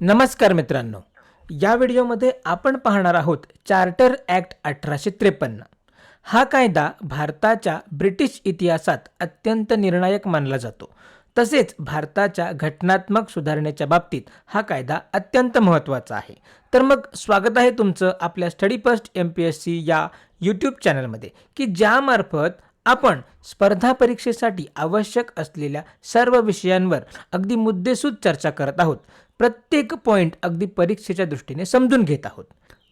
नमस्कार मित्रांनो. या व्हिडिओमध्ये आपण पाहणार आहोत चार्टर ॲक्ट अठराशे त्रेपन्न. हा कायदा भारताच्या ब्रिटिश इतिहासात अत्यंत निर्णायक मानला जातो. तसेच भारताच्या घटनात्मक सुधारणेच्या बाबतीत हा कायदा अत्यंत महत्त्वाचा आहे. तर मग स्वागत आहे तुमचं आपल्या study first M P S C या यूट्यूब चॅनलमध्ये की ज्यामार्फत आपण स्पर्धा परीक्षेसाठी आवश्यक असलेल्या सर्व विषयांवर अगदी मुद्देसूद चर्चा करत आहोत. प्रत्येक पॉईंट अगदी परीक्षेच्या दृष्टीने समजून घेत आहोत.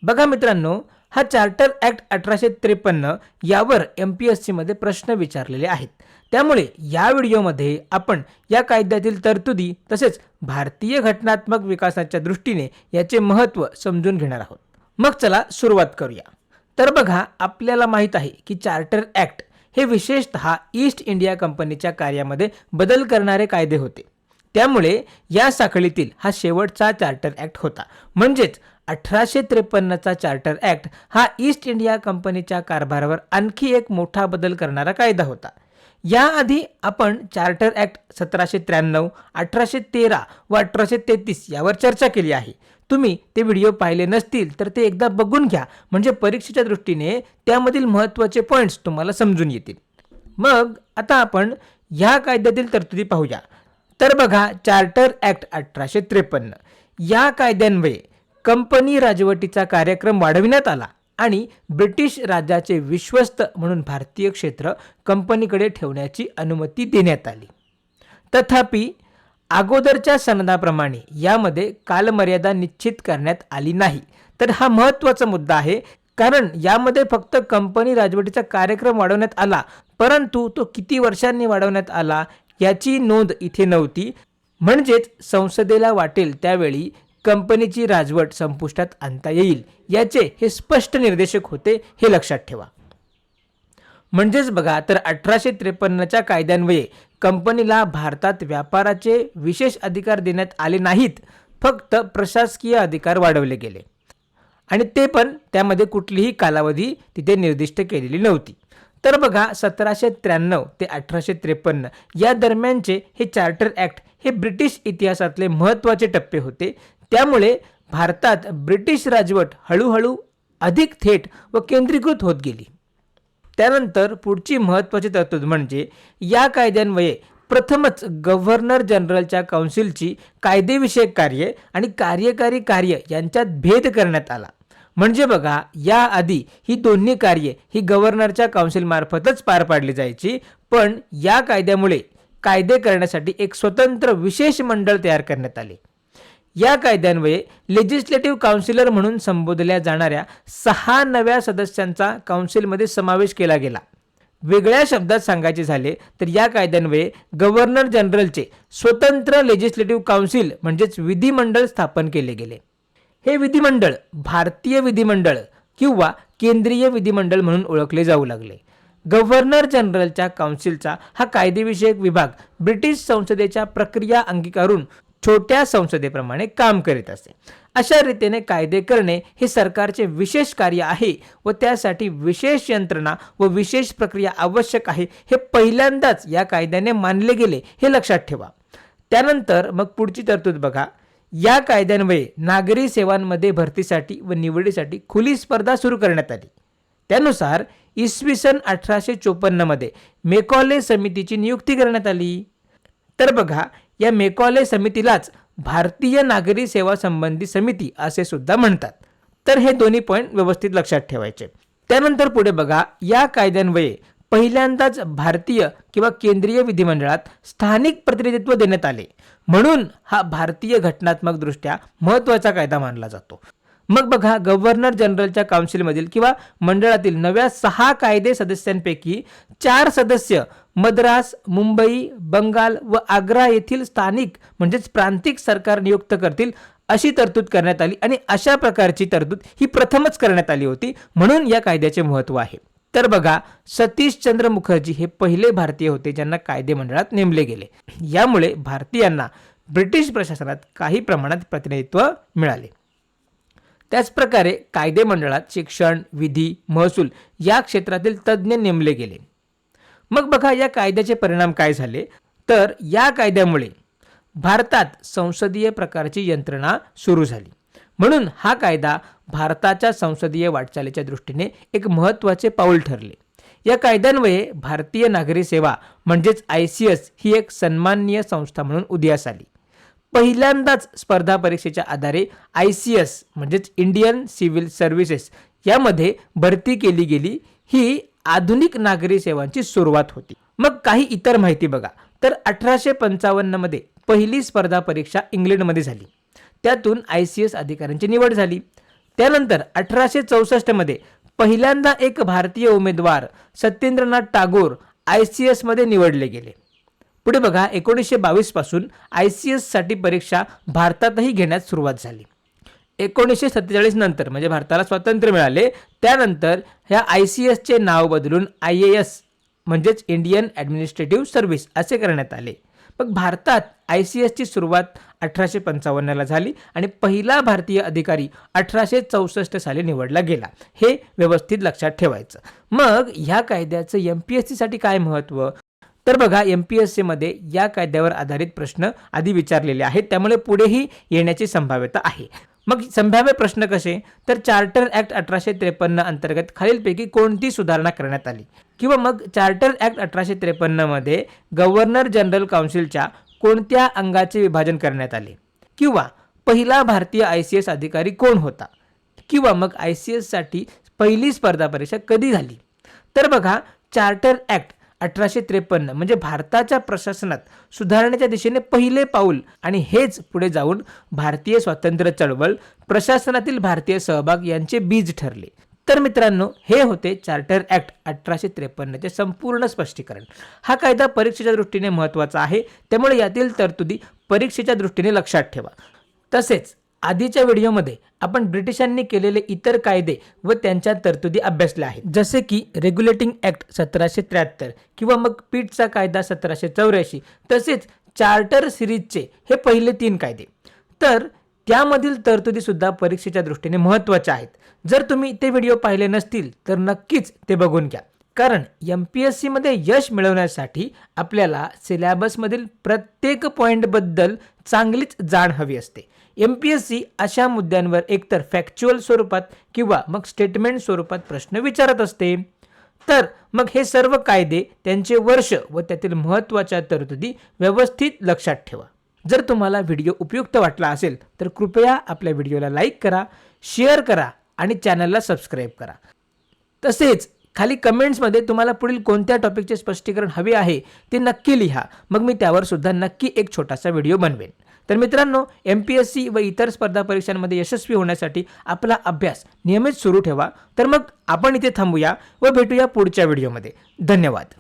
बघा मित्रांनो हा चार्टर ॲक्ट अठराशे त्रेपन्न यावर एम पी एस सीमध्ये प्रश्न विचारलेले आहेत. त्यामुळे या व्हिडिओमध्ये आपण या कायद्यातील तरतुदी तसेच भारतीय घटनात्मक विकासाच्या दृष्टीने याचे महत्त्व समजून घेणार आहोत. मग चला सुरुवात करूया. तर बघा आपल्याला माहीत आहे की चार्टर ॲक्ट हे विशेषतः ईस्ट इंडिया कंपनीच्या कार्यामध्ये बदल करणारे कायदे होते. त्यामुळे या साखळीतील हा शेवटचा चार्टर ॲक्ट होता. म्हणजेच अठराशे त्रेपन्नचा चार्टर ॲक्ट हा ईस्ट इंडिया कंपनीच्या कारभारावर आणखी एक मोठा बदल करणारा कायदा होता. याआधी आपण चार्टर ॲक्ट सतराशे त्र्याण्णव अठराशे तेरा व अठराशे तेहतीस यावर चर्चा केली आहे. तुम्ही ते व्हिडिओ पाहिले नसतील तर ते एकदा बघून घ्या. म्हणजे परीक्षेच्या दृष्टीने त्यामधील महत्त्वाचे पॉईंट्स तुम्हाला समजून येतील. मग आता आपण ह्या कायद्यातील तरतुदी पाहूया. तर बघा चार्टर ॲक्ट अठराशे त्रेपन्न. या कायद्यान्वये कंपनी राजवटीचा कार्यक्रम वाढविण्यात आला आणि ब्रिटिश राजाचे विश्वस्त म्हणून भारतीय क्षेत्र कंपनीकडे ठेवण्याची अनुमती देण्यात आली. तथापि अगोदरच्या सनदाप्रमाणे यामध्ये कालमर्यादा निश्चित करण्यात आली नाही. तर हा महत्त्वाचा मुद्दा आहे कारण यामध्ये फक्त कंपनी राजवटीचा कार्यक्रम वाढवण्यात आला परंतु तो किती वर्षांनी वाढवण्यात आला याची नोंद इथे नव्हती. म्हणजेच संसदेला वाटेल त्यावेळी कंपनीची राजवट संपुष्टात आणता येईल. याचे हे स्पष्ट निर्देशक होते हे लक्षात ठेवा. म्हणजेच बघा तर अठराशे त्रेपन्नच्या कायद्यान्वये कंपनीला भारतात व्यापाराचे विशेष अधिकार देण्यात आले नाहीत. फक्त प्रशासकीय अधिकार वाढवले गेले. आणि ते पण त्यामध्ये कुठलीही कालावधी तिथे निर्दिष्ट केलेली नव्हती. तर बघा सतराशे त्र्याण्णव ते अठराशे त्रेपन्न या दरम्यानचे हे चार्टर ॲक्ट हे ब्रिटिश इतिहासातले महत्त्वाचे टप्पे होते. त्यामुळे भारतात ब्रिटिश राजवट हळूहळू अधिक थेट व केंद्रीकृत होत गेली. त्यानंतर पुढची महत्त्वाची तरतूद म्हणजे या कायद्यान्वये प्रथमच गव्हर्नर जनरलच्या काउन्सिलची कायदेविषयक कार्ये आणि कार्यकारी कार्य यांच्यात भेद करण्यात आला. म्हणजे बघा याआधी ही दोन्ही कार्ये ही गव्हर्नरच्या काउन्सिलमार्फतच पार पाडली जायची पण या कायद्यामुळे कायदे करण्यासाठी एक स्वतंत्र विशेष मंडळ तयार करण्यात आले. या कायद्यान्वये लेजिस्लेटिव्ह काउन्सिलर म्हणून संबोधल्या जाणाऱ्या सहा नव्या सदस्यांचा काउन्सिलमध्ये समावेश केला गेला. वेगळ्या शब्दात सांगायचे झाले तर या कायद्यान्वये गव्हर्नर जनरलचे स्वतंत्र लेजिस्लेटिव्ह काउन्सिल म्हणजेच विधिमंडळ स्थापन केले गेले. हे विधिमंडळ भारतीय विधिमंडळ किंवा केंद्रीय विधिमंडळ म्हणून ओळखले जाऊ लागले. गव्हर्नर जनरलच्या काउन्सिलचा हा कायदेविषयक विभाग ब्रिटिश संसदेच्या प्रक्रिया अंगीकारून छोट्या संसदेप्रमाणे काम करीत असे. अशा रीतीने कायदे करणे हे सरकारचे विशेष कार्य आहे व त्यासाठी विशेष यंत्रणा व विशेष प्रक्रिया आवश्यक आहे हे पहिल्यांदाच या कायद्याने मानले गेले हे लक्षात ठेवा. त्यानंतर मग पुढची तरतूद बघा. या कायद्यान्वये नागरी सेवांमध्ये भरतीसाठी व निवडीसाठी खुली स्पर्धा सुरू करण्यात आली. त्यानुसार इसवी सन अठराशे चोपन्नमध्ये मेकॉले समितीची नियुक्ती करण्यात आली. तर बघा या मेकॉले समितीलाच भारतीय नागरी सेवा संबंधी समिती असे सुद्धा म्हणतात. तर हे दोन्ही पॉईंट व्यवस्थित लक्षात ठेवायचे. त्यानंतर पुढे बघा या कायद्यान्वये पहिल्यांदाच भारतीय किंवा केंद्रीय विधिमंडळात स्थानिक प्रतिनिधित्व देण्यात आले. म्हणून हा भारतीय घटनात्मकदृष्ट्या महत्त्वाचा कायदा मानला जातो. मग बघा गव्हर्नर जनरलच्या काउन्सिलमधील किंवा मंडळातील नव्या सहा कायदे सदस्यांपैकी चार सदस्य मद्रास मुंबई बंगाल व आग्रा येथील स्थानिक म्हणजेच प्रांतिक सरकार नियुक्त करतील अशी तरतूद करण्यात आली आणि अशा प्रकारची तरतूद ही प्रथमच करण्यात आली होती. म्हणून या कायद्याचे महत्त्व आहे. तर बघा सतीश चंद्र मुखर्जी हे पहिले भारतीय होते ज्यांना कायदेमंडळात नेमले गेले. यामुळे भारतीयांना ब्रिटिश प्रशासनात काही प्रमाणात प्रतिनिधित्व मिळाले. त्याचप्रकारे कायदेमंडळात शिक्षण विधी महसूल या क्षेत्रातील तज्ज्ञ नेमले गेले. मग बघा या कायद्याचे परिणाम काय झाले? तर या कायद्यामुळे भारतात संसदीय प्रकारची यंत्रणा सुरू झाली. म्हणून हा कायदा भारताच्या संसदीय वाटचालीच्या दृष्टीने एक महत्त्वाचे पाऊल ठरले. या कायद्यान्वये भारतीय नागरी सेवा म्हणजेच आय सी एस ही एक सन्माननीय संस्था म्हणून उदयास आली. पहिल्यांदाच स्पर्धा परीक्षेच्या आधारे आय सी एस म्हणजेच इंडियन सिव्हिल सर्व्हिसेस यामध्ये भरती केली गेली. ही आधुनिक नागरी सेवांची सुरुवात होती. मग काही इतर माहिती बघा. तर अठराशे पंचावन्नमध्ये पहिली स्पर्धा परीक्षा इंग्लंडमध्ये झाली. त्यातून आय सी एस अधिकाऱ्यांची निवड झाली. त्यानंतर अठराशे चौसष्टमध्ये पहिल्यांदा एक भारतीय उमेदवार सत्येंद्रनाथ टागोर आय सी एसमध्ये निवडले गेले. पुढे बघा एकोणीसशे बावीसपासून आय सी एससाठी परीक्षा भारतातही घेण्यास सुरुवात झाली. एकोणीसशे सत्तेचाळीस नंतर म्हणजे भारताला स्वातंत्र्य मिळाले. त्यानंतर ह्या आय सी एसचे नाव बदलून आय ए एस म्हणजेच इंडियन ॲडमिनिस्ट्रेटिव्ह सर्व्हिस असे करण्यात आले. मग भारतात आय सी एसची सुरुवात अठराशे पंचावन्नला झाली आणि पहिला भारतीय अधिकारी अठराशे चौसष्ट साली निवडला गेला. हे व्यवस्थित लक्षात ठेवायचं. मग ह्या कायद्याचं एम पी एस सीसाठी काय महत्त्व तर बघा एम पी एस सीमध्ये या कायद्यावर आधारित प्रश्न आधी विचारलेले आहेत. त्यामुळे पुढेही येण्याची संभाव्यता आहे. मग संभाव्य प्रश्न कसे? तर चार्टर ॲक्ट अठराशे त्रेपन्न अंतर्गत खालीलपैकी कोणती सुधारणा करण्यात आली? किंवा मग चार्टर ॲक्ट अठराशे त्रेपन्नमध्ये गव्हर्नर जनरल काउन्सिलच्या कोणत्या अंगाचे विभाजन करण्यात आले? किंवा पहिला भारतीय आय सी एस अधिकारी कोण होता? किंवा मग आय सी एससाठी पहिली स्पर्धा परीक्षा कधी झाली? तर बघा चार्टर ॲक्ट अठराशे त्रेपन्न म्हणजे भारताच्या प्रशासनात सुधारण्याच्या दिशेने पहिले पाऊल आणि हेच पुढे जाऊन भारतीय स्वातंत्र्य चळवळ प्रशासनातील भारतीय सहभाग यांचे बीज ठरले. तर मित्रांनो हे होते चार्टर ॲक्ट अठराशे त्रेपन्नचे संपूर्ण स्पष्टीकरण. हा कायदा परीक्षेच्या दृष्टीने महत्त्वाचा आहे त्यामुळे यातील तरतुदी परीक्षेच्या दृष्टीने लक्षात ठेवा. तसेच आधीच्या व्हिडिओमध्ये आपण ब्रिटिशांनी केलेले इतर कायदे व त्यांच्या तरतुदी अभ्यासल्या आहेत. जसे की रेग्युलेटिंग ॲक्ट सतराशे त्र्याहत्तर किंवा मग पीठचा कायदा सतराशे चौऱ्याऐंशी तसेच चार्टर सिरीजचे हे पहिले तीन कायदे. तर त्यामधील तरतुदीसुद्धा परीक्षेच्या दृष्टीने महत्त्वाच्या आहेत. जर तुम्ही ते व्हिडिओ पाहिले नसतील तर नक्कीच ते बघून घ्या. कारण एम पी एस सीमध्ये यश मिळवण्यासाठी आपल्याला सिलॅबसमधील प्रत्येक पॉईंटबद्दल चांगलीच जाण हवी असते. एम पी एस सी अशा मुद्द्यांवर एकतर फॅक्च्युअल स्वरूपात किंवा मग स्टेटमेंट स्वरूपात प्रश्न विचारत असते. तर मग हे सर्व कायदे त्यांचे वर्ष व त्यातील महत्त्वाच्या तरतुदी व्यवस्थित लक्षात ठेवा. जर तुम्हाला व्हिडिओ उपयुक्त वाटला असेल तर कृपया आपल्या व्हिडिओला लाईक करा शेअर करा आणि चॅनलला सबस्क्राईब करा. तसेच खाली कमेंट्समध्ये तुम्हाला पुढील कोणत्या टॉपिकचे स्पष्टीकरण हवे आहे ते नक्की लिहा. मग मी त्यावर सुद्धा नक्की एक छोटासा व्हिडिओ बनवेन. तर मित्रांनो एम पी एस सी व इतर स्पर्धा परीक्षांमध्ये यशस्वी होण्यासाठी आपला अभ्यास नियमित सुरू ठेवा. तर मग आपण इथे थांबूया व भेटूया पुढच्या व्हिडिओमध्ये. धन्यवाद.